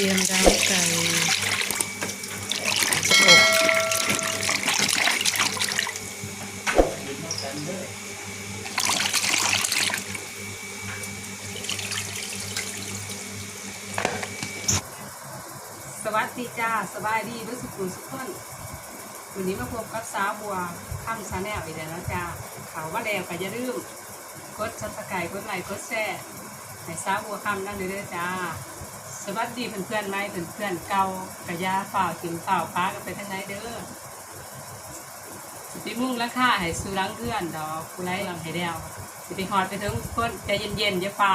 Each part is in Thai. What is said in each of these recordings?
ตรียมดาวไก่อบสวัสดีจ้าสบายดีรู้สึกคุณสุขคนวันนี้มาพบกับสาวบัวข้ามชาแนลอีกแล้วจ้าขาวว่าแดงก็อย่าลืมกดซับสไครต์กดไลค์กดแชร์ให้สาวบัวข้ามนั่นเลยเด้อจ้า สวัสดีเพื่อนเพื่อนๆไหมเพื่อนเพื่อนๆเก่ากระยาฝ่าวถึงฝ่าวป้ากันไปทางไหนเด้อสิไปมุ่งราคาให้สูรังเพื่อนดอกกูไล่ลังให้เดียวสิไปหอดไปถึงคนใจเย็นๆอย่าฝ่า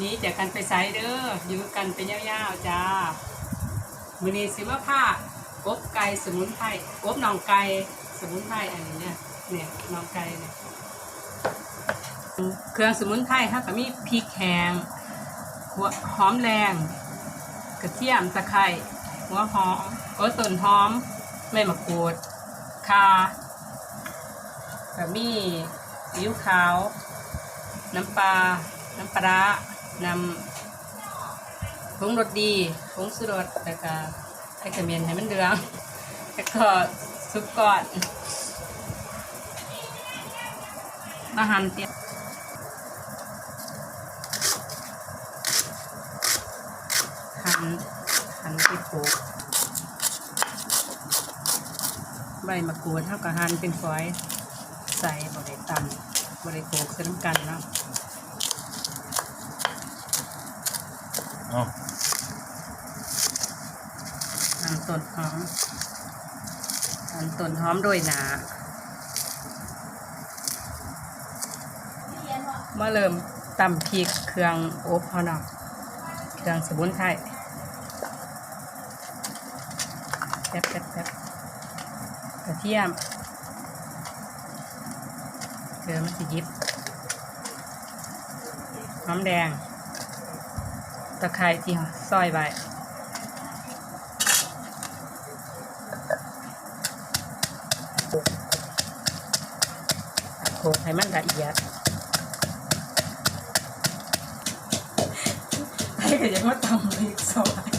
นี้จากกันไปไซเด้ออยู่กันเป็นยาวๆจ้ามือนี้สิมาผ้ากบไก่สมุนไพรกบหนองไก่สมุนไพรอันนี้เนี่ยเนี่ยหนองไก่เนี่ยเครื่องสมุนไพรค่ะก็มีพริกแห้งหัวหอมแดง กระเทียมตะไคร้หัวหอมโอ้ต้นหอมไม่มะกรูดข่าก็มีซีอิ๊วขาว น้ำปลา น้ำปลา น้ำผงรสดีผงสุรสแล้วก็ไข่เขมิ้นให้มันเดืองแล้วก็ซุปก้อนมาหั่นเตรียม หั่นหั่นที่โขกใบมะกรูดเท่ากับหั่นเป็นฝอยใส่บริตันบริโขกใส่น้ำกันเนาะเอ้าหั่นต้นหอมหั่นต้นหอมโดยหนามาเริ่มตำพริกเครื่องอบพอเนาะเครื่องสมุนไพร แป๊บแป๊บแป๊บกระเทียมเกลือมันจะยิบหอมแดง ตะไคร้ที่ซอยไว้โขลกให้มันละเอียดให้ก็ยังมาตำอีกซอย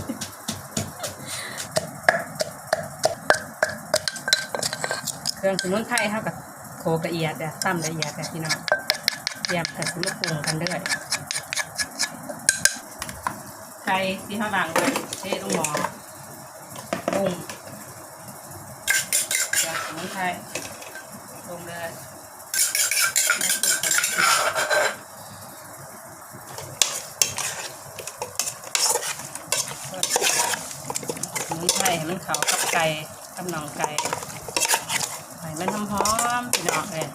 เครื่องสมุนไพรเท่ากับโขลกละเอียดอะตำละเอียดอะพี่น้องเตรียมกับสมุนปรุงกันด้วยไก่ที่เข้างหลังไว้เทลงหม้อปรุงจากสมุนไพรลงเลยสมุนไพรให้มันเข้ากับไก่กับหนองไก่ ให้มันหอมๆพี่น้องเลย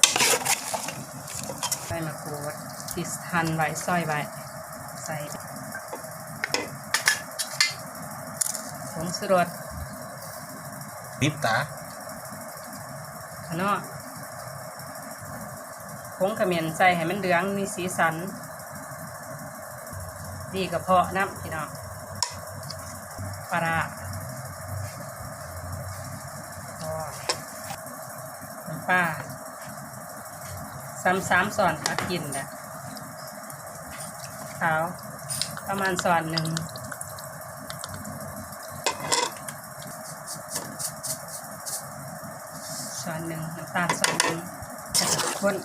ใส่มะกรูดที่หั่นไว้ซอยไว้ใส่ผงสุรสปิบตาขะเนาะผงขมิ้นใส่ให้มันเหลืองมีสีสัน ดีกระเพาะน้ำพี่น้องปลาร้าพอน้ำ ป้าซ้ำสามส่อนพักกินแหละขาวประมาณส่อนหนึ่งส่วนหนึ่งน้ำตาลส่วนหนึ่งจะข้น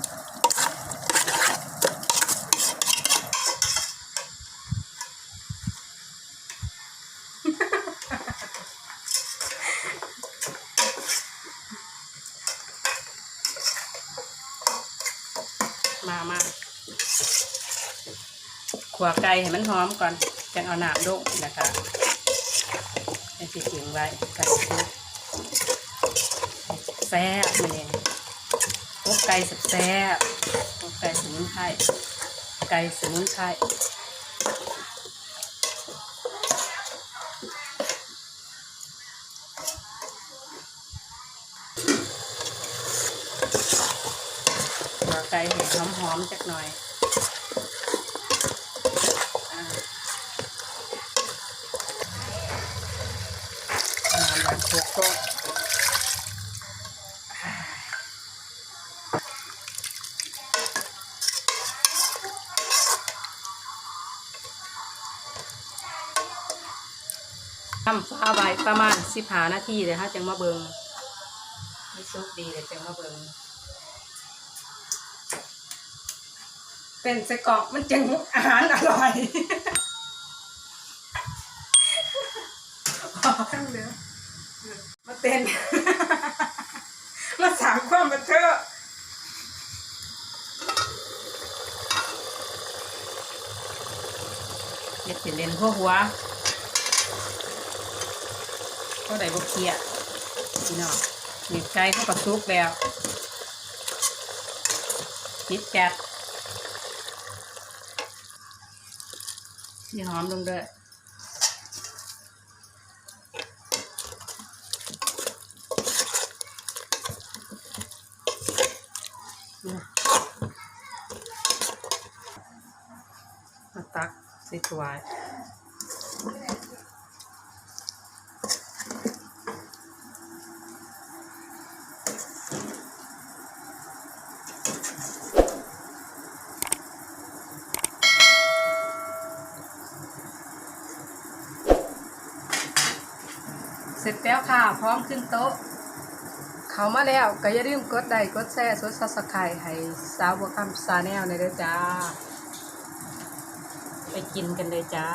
ขัวไก่ให้มันหอมก่อนจังเอาหนามลงนะคะให้สิถึงไว้ไก่ซุปแซ่บมันเองพวกไก่สแซ่บพวกไก่สมุนไพรไก่สมุนไพรขัวไก่ให้หอมๆจักหน่อยอ่าน้ำ มันทำฟ้าใบประมาณสิบหานาทีเลยฮะจังมาเบิงไม่สุกดีเลยจังมาเบิงเป็นสกอกมันจังอาหารอร่อย ข้างเหลือ มาเต้นมาสามความบันเทิงเด็ดเล่นพวกหัวก็ได้บกเคียพี่น้องหนีบไก่เข้ากับซุปแล้วปิดแก๊สนี่หอมลงด้วย มาตักใส่ถ้วยเสร็จแล้วค่ะ พร้อมขึ้นโต๊ะ เขามาแล้วก็อย่าลืมกดไลค์กดแชร์กดซับสไครต์ให้สาวบัวคำซาแนลในเด้อจ้า ไปกินกันเลยจ้า